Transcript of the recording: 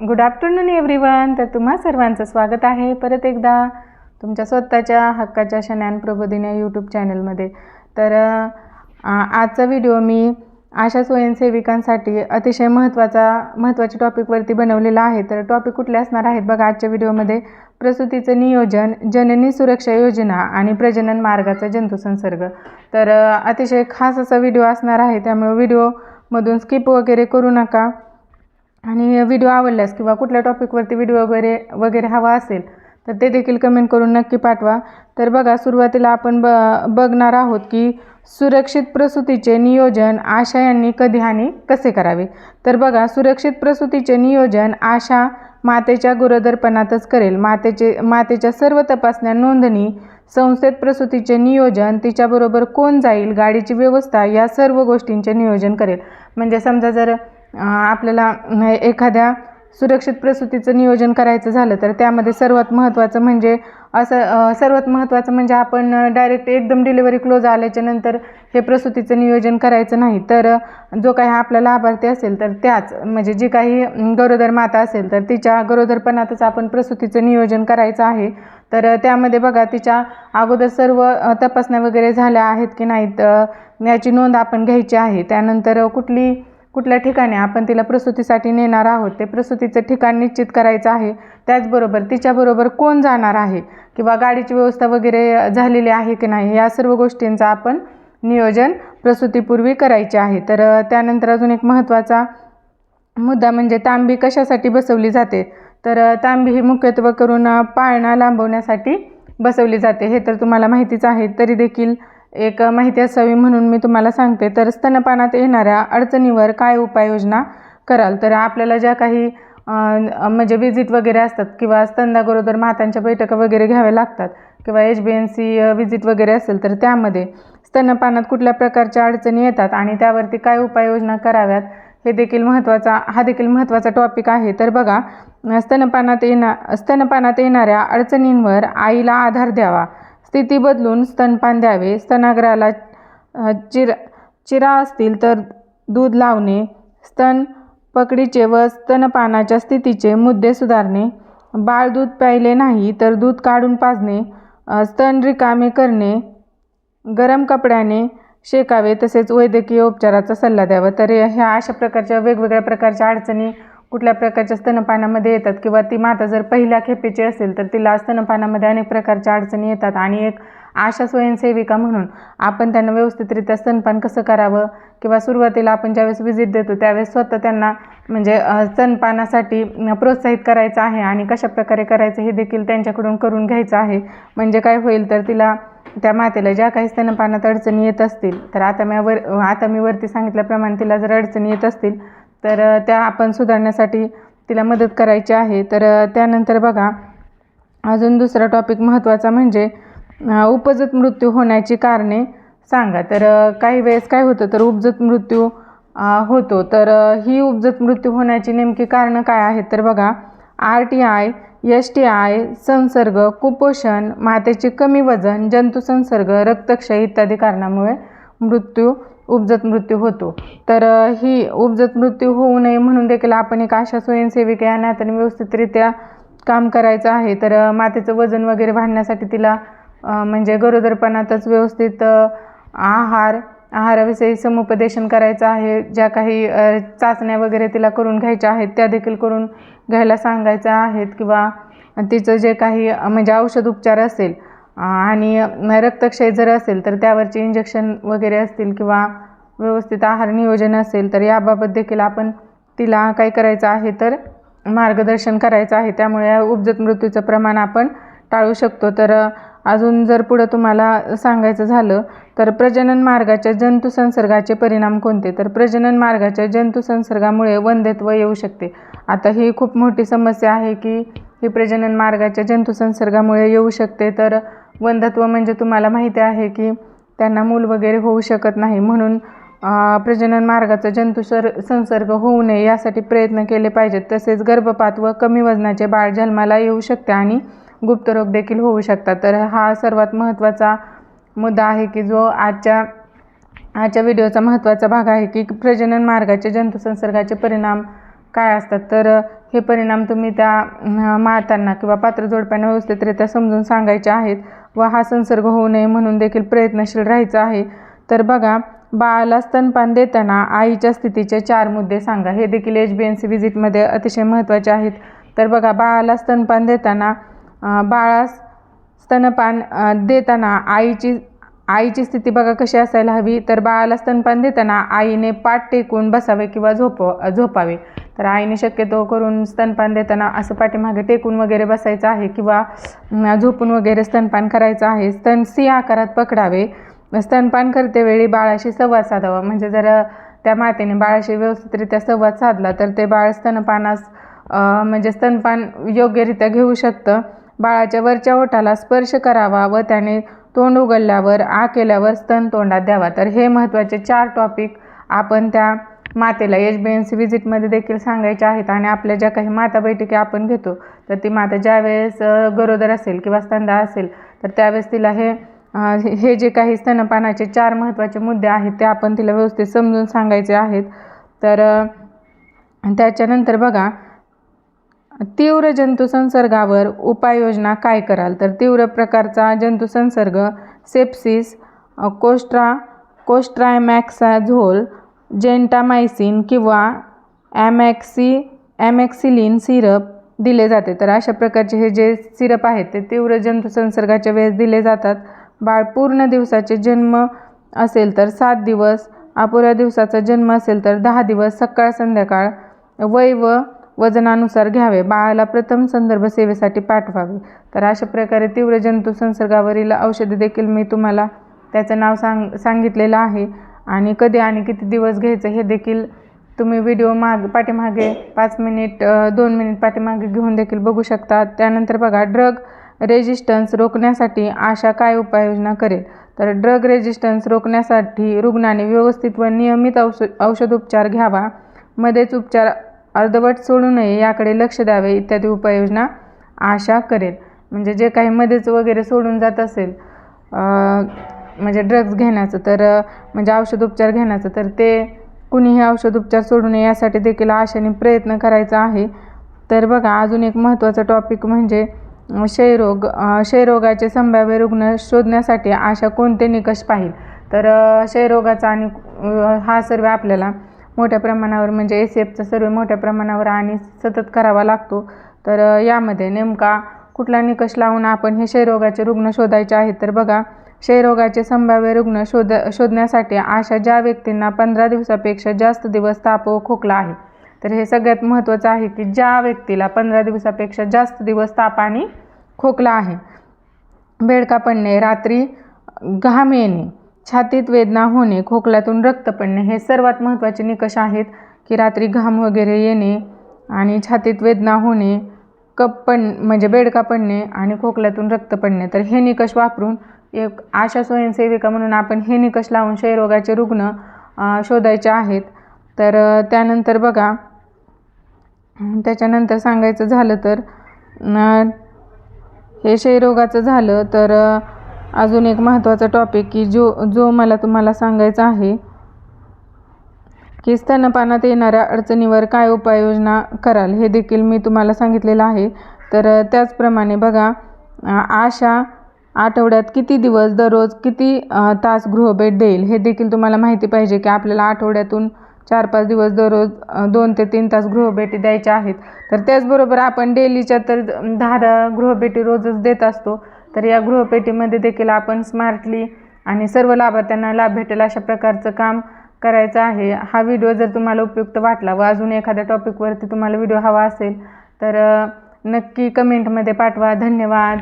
Good afternoon everyone तर तुम्हा सर्वांचं स्वागत आहे. परत एकदा तुमच्या स्वतःच्या हक्काच्या शनान प्रबोधिनी या यूट्यूब चॅनलमध्ये तर आजचा व्हिडिओ मी आशा स्वयंसेविकांसाठी अतिशय महत्त्वाचा महत्त्वाच्या टॉपिकवरती बनवलेला आहे. तर टॉपिक कुठले असणार आहेत? बघा आजच्या व्हिडिओमध्ये प्रसूतीचं नियोजन जननी सुरक्षा योजना आणि प्रजनन मार्गाचा जंतुसंसर्ग तर अतिशय खास असा व्हिडिओ असणार आहे. त्यामुळे व्हिडिओमधून स्किप वगैरे करू नका. आणि व्हिडिओ आवडल्यास किंवा कुठल्या टॉपिकवरती व्हिडिओ वगैरे वगैरे हवा असेल तर ते देखील कमेंट करून नक्की पाठवा. तर बघा सुरुवातीला आपण ब बघणार आहोत की सुरक्षित प्रसूतीचे नियोजन आशा यांनी कधी आणि कसे करावे? तर बघा सुरक्षित प्रसूतीचे नियोजन आशा मातेच्या गरोदरपणातच करेल. मातेचे मातेच्या सर्व तपासण्या नोंदणी संस्थेत प्रसूतीचे नियोजन तिच्याबरोबर कोण जाईल गाडीची व्यवस्था या सर्व गोष्टींचे नियोजन करेल. म्हणजे समजा जर आपल्याला एखाद्या सुरक्षित प्रसूतीचं नियोजन करायचं झालं तर त्यामध्ये सर्वात महत्त्वाचं म्हणजे असं सर्वात महत्त्वाचं म्हणजे आपण डायरेक्ट एकदम डिलिव्हरी क्लोज आल्याच्यानंतर हे प्रसूतीचं नियोजन करायचं नाही. तर जो काही आपला लाभार्थी असेल तर त्याच म्हणजे जी काही गरोदर माता असेल तर तिच्या गरोदरपणातच आपण प्रसूतीचं नियोजन करायचं आहे. तर त्यामध्ये बघा तिच्या अगोदर सर्व तपासण्या वगैरे झाल्या आहेत की नाहीत याची नोंद आपण घ्यायची आहे. त्यानंतर कुठली कुठल्या ठिकाणी आपण तिला प्रसूतीसाठी नेणार आहोत ते प्रसूतीचं ठिकाण निश्चित करायचं आहे. त्याचबरोबर तिच्याबरोबर कोण जाणार आहे? किंवा गाडीची व्यवस्था वगैरे झालेली आहे की नाही? या सर्व गोष्टींचं आपण नियोजन प्रसूतीपूर्वी करायचे आहे. तर त्यानंतर अजून एक महत्त्वाचा मुद्दा म्हणजे तांबी कशासाठी बसवली जाते? तर तांबी ही मुख्यत्वे करून पाळणा लांबवण्यासाठी बसवली जाते. हे तर तुम्हाला माहितीच आहे. तरी देखील एक माहिती असावी म्हणून मी तुम्हाला सांगते तर स्तनपानात येणाऱ्या अडचणीवर काय उपाययोजना कराल? तर आपल्याला ज्या काही म्हणजे विजिट वगैरे असतात किंवा स्तनदागरोदर मातांच्या बैठका वगैरे घ्याव्या लागतात किंवा H B N C visit वगैरे असेल तर त्यामध्ये स्तनपानात कुठल्या प्रकारच्या अडचणी येतात आणि त्यावरती काय उपाययोजना कराव्यात? हे देखील महत्त्वाचा हा देखील महत्त्वाचा टॉपिक आहे. तर बघा स्तनपानात येणा स्तनपानात येणाऱ्या अडचणींवर आईला आधार द्यावा. स्थिती बदलून स्तनपान द्यावे स्तनाग्राला चिरा चिर चिरा असतील तर दूध लावणे. स्तन पकडीचे व स्तनपानाच्या स्थितीचे मुद्दे सुधारणे. बाळ दूध प्यायले नाही तर दूध काढून पाजणे. स्तन रिकामे करणे. गरम कपड्याने शेकावे तसेच वैद्यकीय उपचाराचा सल्ला द्यावा. तर ह्या अशा प्रकारच्या वेगवेगळ्या प्रकारच्या अडचणी कुठल्या प्रकारच्या स्तनपानामध्ये येतात किंवा ती माता जर पहिल्या खेपेची असेल तर तिला स्तनपानामध्ये अनेक प्रकारच्या अडचणी येतात आणि एक आशा स्वयंसेविका म्हणून आपण त्यांना व्यवस्थितरित्या स्तनपान कसं करावं किंवा सुरुवातीला आपण ज्यावेळेस व्हिजिट देतो त्यावेळेस स्वतः त्यांना म्हणजे स्तनपानासाठी प्रोत्साहित करायचं आहे आणि कशा प्रकारे करायचं हे देखील त्यांच्याकडून करून घ्यायचं आहे. म्हणजे काय होईल तर तिला त्या मातेला ज्या काही स्तनपानात अडचणी येत असतील तर आता मी वर आता मी वरती सांगितल्याप्रमाणे तिला जर अडचणी येत असतील तर त्या आपण सुधारण्यासाठी तिला मदत करायची आहे. तर त्यानंतर बघा अजून दुसरा टॉपिक महत्त्वाचा म्हणजे उपजत मृत्यू होण्याची कारणे सांगा. तर काही वेळेस काय होतं तर उपजत मृत्यू होतो. तर ही उपजत मृत्यू होण्याची नेमकी कारणं काय आहेत? तर बघा R T I S T I संसर्ग कुपोषण मातेचे कमी वजन जंतुसंसर्ग रक्तक्षय इत्यादी कारणामुळे मृत्यू उपजत मृत्यू होतो. तर ही उपजत मृत्यू होऊ नये म्हणून देखील आपण एक अशा स्वयंसेविका या नात्याने व्यवस्थितरित्या काम करायचं आहे. तर मातेचं वजन वगैरे वाढण्यासाठी तिला म्हणजे गरोदरपणातच व्यवस्थित आहार आहाराविषयी समुपदेशन करायचं आहे. ज्या काही चाचण्या वगैरे तिला करून घ्यायच्या आहेत त्या देखील करून घ्यायला सांगायच्या आहेत किंवा तिचं जे काही म्हणजे औषध उपचार असेल आणि रक्तक्षय जर असेल तर त्यावरचे इंजेक्शन वगैरे असतील किंवा व्यवस्थित आहार नियोजन असेल तर याबाबत देखील आपण तिला काय करायचं आहे तर मार्गदर्शन करायचं आहे. त्यामुळे उपजत मृत्यूचं प्रमाण आपण टाळू शकतो. तर अजून जर पुढं तुम्हाला सांगायचं झालं तर प्रजनन मार्गाच्या जंतुसंसर्गाचे परिणाम कोणते? तर प्रजनन मार्गाच्या जंतुसंसर्गामुळे वंध्यत्व येऊ शकते. आता ही खूप मोठी समस्या आहे की ही प्रजनन मार्गाच्या जंतुसंसर्गामुळे येऊ शकते. तर वंधत्व म्हणजे तुम्हाला माहिती आहे की त्यांना मूल वगैरे होऊ शकत नाही. म्हणून प्रजनन मार्गाचा जंतुसर संसर्ग होऊ नये यासाठी प्रयत्न केले पाहिजेत. तसेच गर्भपात व कमी वजनाचे बाळ जन्माला येऊ शकते आणि गुप्तरोग देखील होऊ शकतात. तर हा सर्वात महत्त्वाचा मुद्दा आहे की जो आजच्या आजच्या व्हिडिओचा महत्त्वाचा भाग आहे की प्रजनन मार्गाचे जंतुसंसर्गाचे परिणाम काय असतात तर हे परिणाम तुम्ही त्या मातांना किंवा पात्र जोडप्यांना व्यवस्थितरित्या समजून सांगायचे आहेत व हा संसर्ग होऊ नये म्हणून देखील प्रयत्नशील राहायचं आहे. तर बघा बाळाला स्तनपान देताना आईच्या स्थितीचे चार मुद्दे सांगा. हे देखील एच बी एन सी व्हिजिटमध्ये अतिशय महत्त्वाचे आहेत. तर बघा बाळाला स्तनपान देताना बाळास स्तनपान देताना आईची आईची स्थिती बघा कशी असायला हवी. तर बाळाला स्तनपान देताना आईने पाठ टेकून बसावे किंवा झोप झोपावे. तर आईने शक्यतो करून स्तनपान देताना असं पाठीमागे टेकून वगैरे बसायचं आहे किंवा झोपून वगैरे स्तनपान करायचं आहे. स्तन सी आकारात पकडावे. स्तनपान करतेवेळी बाळाशी संवाद साधावा. म्हणजे जर त्या मातेने बाळाशी व्यवस्थितरित्या संवाद साधला तर ते बाळ स्तनपानास म्हणजे स्तनपान योग्यरित्या घेऊ शकतं. बाळाच्या वरच्या ओठाला स्पर्श करावा व त्याने तोंड उघडल्यावर आ केल्यावर स्तन तोंडात द्यावा. तर हे महत्त्वाचे चार टॉपिक आपण त्या मातेला एच बी एन सी व्हिजिटमध्ये देखील सांगायचे आहेत आणि आपल्या ज्या काही माता बैठकी आपण घेतो तर ती माता ज्यावेळेस गरोदर असेल किंवा स्तनदा असेल तर त्यावेळेस तिला हे हे जे काही स्तनपानाचे चार महत्त्वाचे मुद्दे आहेत ते आपण तिला व्यवस्थित समजून सांगायचे आहेत. तर त्याच्यानंतर बघा तीव्र जंतुसंसर्गावर उपाययोजना काय कराल? तर तीव्र प्रकारचा जंतुसंसर्ग सेप्सिस कोस्ट्रा कोस्ट्रायमॅक्साझोल जेंटामायसिन किंवा ॲमॅक्सी ॲमॅक्सिलिन सिरप दिले जाते. तर अशा प्रकारचे हे जे सिरप आहेत ते तीव्र जंतुसंसर्गाच्या वेळेस दिले जातात. बाळ पूर्ण दिवसाचे जन्म असेल तर सात दिवस अपुऱ्या दिवसाचा जन्म असेल तर दहा दिवस सकाळ संध्याकाळ वय व वजनानुसार घ्यावे. बाळाला प्रथम संदर्भ सेवेसाठी पाठवावे. तर अशा प्रकारे तीव्र जंतू संसर्गावरील औषधे देखील मी तुम्हाला त्याचं नाव सांग सांगितलेलं आहे. आणि कधी आणि किती दिवस घ्यायचं हे देखील तुम्ही व्हिडिओ माग पाठीमागे पाच मिनिट दोन मिनिट पाठीमागे घेऊन देखील बघू शकता. त्यानंतर बघा ड्रग रेजिस्टन्स रोखण्यासाठी आशा काय उपाययोजना करेल? तर ड्रग रेजिस्टन्स रोखण्यासाठी रुग्णाने व्यवस्थित व नियमित औषध औषधोपचार घ्यावा. मध्येच उपचार अर्धवट सोडू नये याकडे लक्ष द्यावे इत्यादी उपाययोजना आशा करेल. म्हणजे जे काही मध्येच वगैरे सोडून जात असेल म्हणजे ड्रग्ज घेण्याचं तर म्हणजे औषधोपचार घेण्याचं तर ते कुणीही औषधोपचार सोडू नये यासाठी देखील आशाने प्रयत्न करायचा आहे. तर बघा अजून एक महत्त्वाचा टॉपिक म्हणजे क्षयरोग क्षयरोगाचे संभाव्य रुग्ण शोधण्यासाठी आशा कोणते निकष पाहिल? तर क्षयरोगाचा आणि हा सर्व आपल्याला मोठ्या प्रमाणावर म्हणजे एस एफचा सर्व मोठ्या प्रमाणावर आणि सतत करावा लागतो. तर यामध्ये नेमका कुठला निकष लावून आपण हे क्षयरोगाचे रुग्ण शोधायचे आहेत तर बघा क्षयरोगाचे संभाव्य रुग्ण शोध शोधण्यासाठी अशा ज्या व्यक्तींना पंधरा दिवसापेक्षा जास्त दिवस ताप व खोकला आहे तर हे सगळ्यात महत्त्वाचं आहे की ज्या व्यक्तीला पंधरा दिवसापेक्षा जास्त दिवस ताप आणि खोकला आहे बेडका पडणे रात्री घाम येणे छातीत वेदना होणे खोकल्यातून रक्त पडणे हे सर्वात महत्त्वाचे निकष आहेत की रात्री घाम वगैरे येणे आणि छातीत वेदना होणे कप पण म्हणजे बेडका पडणे आणि खोकल्यातून रक्त पडणे. तर हे निकष वापरून एक आशा स्वयंसेविका म्हणून आपण हे निकष लावून क्षयरोगाचे रुग्ण शोधायचे आहेत. तर त्यानंतर बघा त्याच्यानंतर सांगायचं झालं तर हे क्षयरोगाचं झालं तर अजून एक महत्त्वाचा टॉपिक की जो जो मला तुम्हाला सांगायचा आहे की स्तनपानात येणाऱ्या अडचणीवर काय उपाययोजना कराल हे देखील मी तुम्हाला सांगितलेलं आहे. तर त्याचप्रमाणे बघा आशा आठवड्यात किती दिवस दररोज किती तास गृहभेट देईल हे देखील तुम्हाला माहिती पाहिजे की आपल्याला आठवड्यातून चार पाच दिवस दररोज दोन ते तीन तास गृहभेटी द्यायच्या आहेत. तर त्याचबरोबर आपण डेलीच्या तर दहा दहा गृहभेटी रोजच देत असतो. तर या गृहपेटीमध्ये देखील आपण स्मार्टली आणि सर्व लाभार्थ्यांना लाभ भेटेल अशा प्रकारचं काम करायचं आहे. हा व्हिडिओ जर तुम्हाला उपयुक्त वाटला व अजून एखाद्या टॉपिकवरती तुम्हाला व्हिडिओ हवा असेल तर नक्की कमेंटमध्ये पाठवा. धन्यवाद.